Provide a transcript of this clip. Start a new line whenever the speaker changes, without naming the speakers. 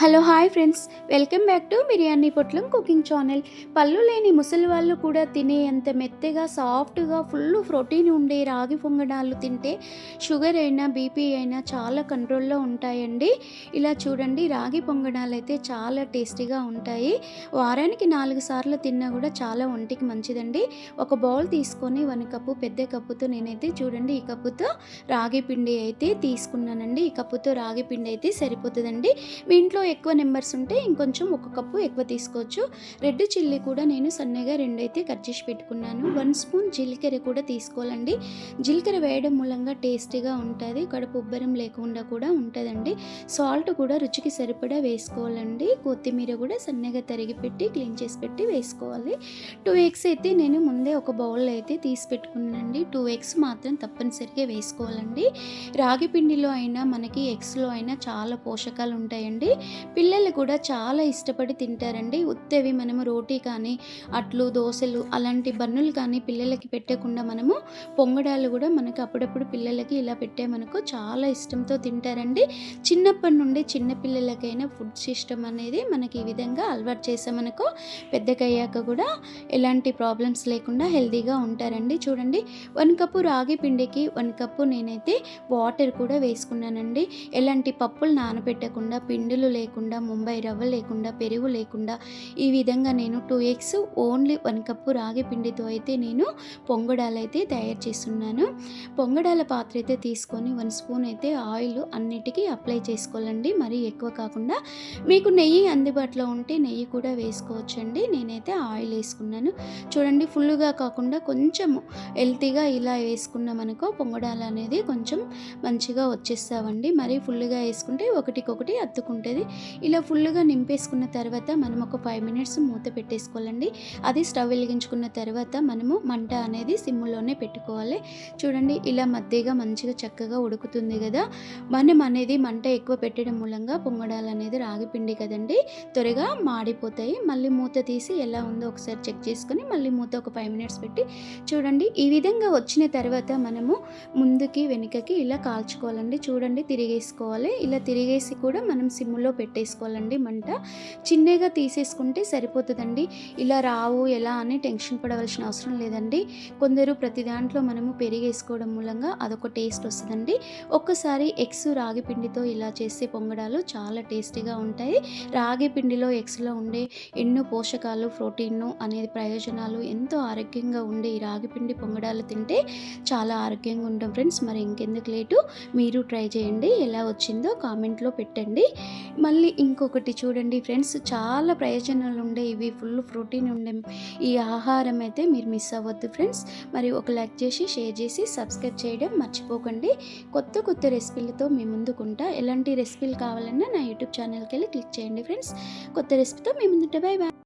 Hello hi friends. Welcome back to biryani పొట్లం cooking channel. పళ్ళు లేని ముసలి వాళ్ళు కూడా తినే అంత మెత్తగా సాఫ్ట్గా ఫుల్ ప్రోటీన్ ఉండే రాగి పొంగడాలు తింటే షుగర్ అయినా బీపీ అయినా చాలా కంట్రోల్లో ఉంటాయండి. ఇలా చూడండి రాగి పొంగడాలు అయితే చాలా టేస్టీగా ఉంటాయి. వారానికి నాలుగు సార్లు తిన్నా కూడా చాలా ఒంటికి మంచిదండి. ఒక బౌల్ తీసుకొని వన్ కప్పు పెద్ద కప్పుతో నేనైతే చూడండి ఈ కప్పుతో రాగి పిండి అయితే తీసుకున్నానండి. ఈ కప్పుతో రాగి పిండి అయితే సరిపోతుందండి. మీ ఇంట్లో ఎక్కువ నెంబర్స్ ఉంటే ఇంకొంచెం ఒక కప్పు ఎక్కువ తీసుకోవచ్చు. రెడ్ చిల్లీ కూడా నేను సన్నగా రెండు అయితే కట్ చేసి పెట్టుకున్నాను. వన్ స్పూన్ జీలకర్ర కూడా తీసుకోవాలండి. జీలకర్ర వేయడం మూలంగా టేస్టీగా ఉంటుంది. కడుపు ఉబ్బరం లేకుండా కూడా ఉంటుందండి. సాల్ట్ కూడా రుచికి సరిపడా వేసుకోవాలండి. కొత్తిమీర కూడా సన్నగా తరిగి పెట్టి క్లీన్ చేసి పెట్టి వేసుకోవాలి. టూ ఎగ్స్ అయితే నేను ముందే ఒక బౌల్ అయితే తీసి పెట్టుకున్నానండి. టూ ఎగ్స్ మాత్రం తప్పనిసరిగా వేసుకోవాలండి. రాగి పిండిలో అయినా మనకి ఎగ్స్లో అయినా చాలా పోషకాలు ఉంటాయండి. పిల్లలు కూడా చాలా ఇష్టపడి తింటారండి. ఉత్తవి మనము రోటీ కానీ అట్లు దోశలు అలాంటి బన్నులు కానీ పిల్లలకి పెట్టకుండా మనము పొంగడాలు కూడా మనకు అప్పుడప్పుడు పిల్లలకి ఇలా పెట్టామనుకో చాలా ఇష్టంతో తింటారండి. చిన్నప్పటి నుండి చిన్న పిల్లలకైనా ఫుడ్ సిస్టమ్ అనేది మనకి ఈ విధంగా అలవాటు చేసామనుకో పెద్దకయ్యాక కూడా ఎలాంటి ప్రాబ్లమ్స్ లేకుండా హెల్తీగా ఉంటారండి. చూడండి వన్ కప్పు రాగి పిండికి వన్ కప్పు నేనైతే వాటర్ కూడా వేసుకున్నానండి. ఎలాంటి పప్పులు నానబెట్టకుండా పిండిలు లేకుండా ముంబై రవ్వ లేకుండా పెరుగు లేకుండా ఈ విధంగా నేను two eggs only one cup రాగి పిండితో అయితే నేను పొంగడాలు అయితే తయారు చేస్తున్నాను. పొంగడాల పాత్ర అయితే తీసుకొని వన్ స్పూన్ అయితే ఆయిల్ అన్నిటికీ అప్లై చేసుకోవాలండి. మరీ ఎక్కువ కాకుండా మీకు నెయ్యి అందుబాటులో ఉంటే నెయ్యి కూడా వేసుకోవచ్చండి. నేనైతే ఆయిల్ వేసుకున్నాను. చూడండి ఫుల్గా కాకుండా కొంచెం హెల్తీగా ఇలా వేసుకున్నాం అనుకో పొంగడాలు అనేది కొంచెం మంచిగా వచ్చేస్తావండి. మరీ ఫుల్గా వేసుకుంటే ఒకటికొకటి అత్తుకుంటుంది ఇలా ఫుల్గా నింపేసుకున్న తర్వాత మనం ఒక ఫైవ్ మినిట్స్ మూత పెట్టేసుకోవాలండి. అది స్టవ్ వెలిగించుకున్న తర్వాత మనము మంట అనేది సిమ్లోనే పెట్టుకోవాలి. చూడండి ఇలా మధ్యగా మంచిగా చక్కగా ఉడుకుతుంది కదా. మనం అనేది మంట ఎక్కువ పెట్టడం మూలంగా పొంగడాలు అనేది రాగిపిండి కదండి త్వరగా మాడిపోతాయి. మళ్ళీ మూత తీసి ఎలా ఉందో ఒకసారి చెక్ చేసుకొని మళ్ళీ మూత ఒక ఫైవ్ మినిట్స్ పెట్టి చూడండి. ఈ విధంగా వచ్చిన తర్వాత మనము ముందుకి వెనుకకి ఇలా కాల్చుకోవాలండి. చూడండి తిరిగేసుకోవాలి. ఇలా తిరిగేసి కూడా మనం సిమ్లో పెట్టేసుకోవాలండి మంట. చిన్నగా తీసేసుకుంటే సరిపోతుందండి. ఇలా రావు ఎలా అని టెన్షన్ పడవలసిన అవసరం లేదండి. కొందరు ప్రతి దాంట్లో మనము పెరిగేసుకోవడం మూలంగా అదొక టేస్ట్ వస్తుందండి. ఒక్కసారి ఎగ్స్ రాగి పిండితో ఇలా చేసే పొంగడాలు చాలా టేస్టీగా ఉంటాయి. రాగి పిండిలో ఎగ్స్లో ఉండే ఎన్నో పోషకాలు ప్రోటీన్ అనేది ప్రయోజనాలు ఎంతో ఆరోగ్యంగా ఉండే ఈ రాగి పిండి పొంగడాలు తింటే చాలా ఆరోగ్యంగా ఉంటాం ఫ్రెండ్స్. మరి ఇంకెందుకు లేటు? మీరు ట్రై చేయండి. ఎలా వచ్చిందో కామెంట్లో పెట్టండి. మళ్ళీ ఇంకొకటి చూడండి ఫ్రెండ్స్ చాలా ప్రయోజనాలు ఉండే ఇవి ఫుల్ ప్రోటీన్ ఉండే ఈ ఆహారం అయితే మీరు మిస్ అవ్వద్దు ఫ్రెండ్స్. మరి ఒక లైక్ చేసి షేర్ చేసి సబ్స్క్రైబ్ చేయడం మర్చిపోకండి. కొత్త కొత్త రెసిపీలతో మీ ముందుకుంటా ఎలాంటి రెసిపీలు కావాలన్నా నా యూట్యూబ్ ఛానల్కి వెళ్ళి క్లిక్ చేయండి ఫ్రెండ్స్. కొత్త రెసిపీతో మీ ముందుంటే. Bye bye